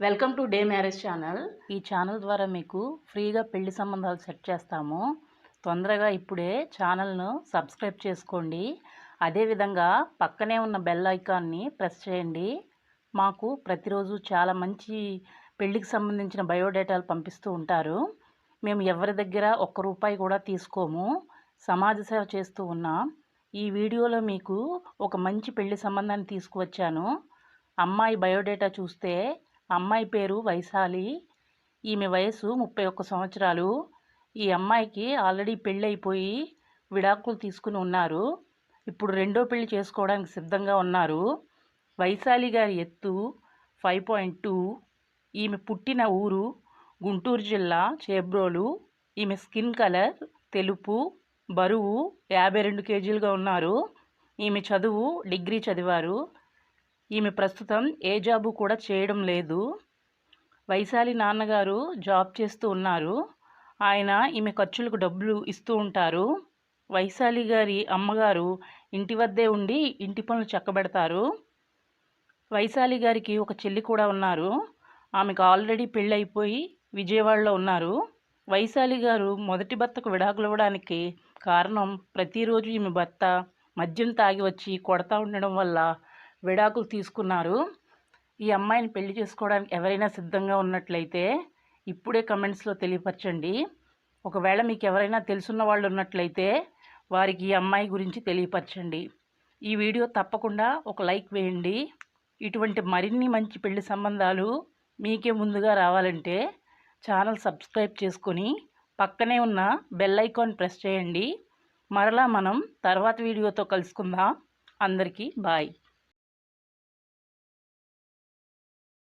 Welcome to the marriage channel. ఈ channel ద్వారా మీకు ఫ్రీగా పెళ్ళి సంబంధాలు సెట్ చేస్తాము. తొందరగా ఇప్పుడే ఛానల్ను సబ్స్క్రైబ్ చేసుకోండి. అదేవిధంగా పక్కనే ఉన్న బెల్ ఐకాన్ని ప్రెస్ చేయండి. మాకు ప్రతిరోజు చాలా మంచి పెళ్ళికి సంబంధించిన బయోడేటాలు పంపిస్తూ ఉంటారు. మేము ఎవరి దగ్గర ఒక్క రూపాయి కూడా తీసుకోము. సమాజ సేవ చేస్తూ ఉన్నాం. ఈ వీడియోలో మీకు ఒక మంచి పెళ్ళి సంబంధాన్ని తీసుకువచ్చాను. అమ్మాయి బయోడేటా చూస్తే అమ్మాయి పేరు వైశాలి. ఈమె వయసు ముప్పై ఒక్క సంవత్సరాలు. ఈ అమ్మాయికి ఆల్రెడీ పెళ్ళైపోయి విడాకులు తీసుకుని ఉన్నారు. ఇప్పుడు రెండో పెళ్ళి చేసుకోవడానికి సిద్ధంగా ఉన్నారు. వైశాలి గారి ఎత్తు ఫైవ్ పాయింట్ టూ. ఈమె పుట్టిన ఊరు గుంటూరు జిల్లా చేబ్రోలు. ఈమె స్కిన్ కలర్ తెలుపు బరువు యాభై రెండు కేజీలుగా ఉన్నారు. ఈమె చదువు డిగ్రీ చదివారు. ఈమె ప్రస్తుతం ఏ జాబు కూడా చేయడం లేదు. వైశాలి నాన్నగారు జాబ్ చేస్తూ ఉన్నారు. ఆయన ఈమె ఖర్చులకు డబ్బులు ఇస్తూ ఉంటారు. వైశాలి గారి అమ్మగారు ఇంటి వద్దే ఉండి ఇంటి పనులు చక్కబెడతారు. వైశాలి గారికి ఒక చెల్లి కూడా ఉన్నారు. ఆమెకు ఆల్రెడీ పెళ్ళైపోయి విజయవాడలో ఉన్నారు. వైశాలి గారు మొదటి భర్తకు విడాకులవ్వడానికి కారణం ప్రతిరోజు ఈమె భర్త మద్యం తాగి వచ్చి కొడతా ఉండడం వల్ల విడాకులు తీసుకున్నారు. ఈ అమ్మాయిని పెళ్ళి చేసుకోవడానికి ఎవరైనా సిద్ధంగా ఉన్నట్లయితే ఇప్పుడే కమెంట్స్లో తెలియపరచండి. ఒకవేళ మీకు ఎవరైనా తెలుసున్న వాళ్ళు ఉన్నట్లయితే వారికి ఈ అమ్మాయి గురించి తెలియపరచండి. ఈ వీడియో తప్పకుండా ఒక లైక్ వేయండి. ఇటువంటి మరిన్ని మంచి పెళ్ళి సంబంధాలు మీకే ముందుగా రావాలంటే ఛానల్ సబ్స్క్రైబ్ చేసుకొని పక్కనే ఉన్న బెల్ ఐకాన్ ప్రెస్ చేయండి. మరలా మనం తర్వాత వీడియోతో కలుసుకుందాం. అందరికీ బాయ్.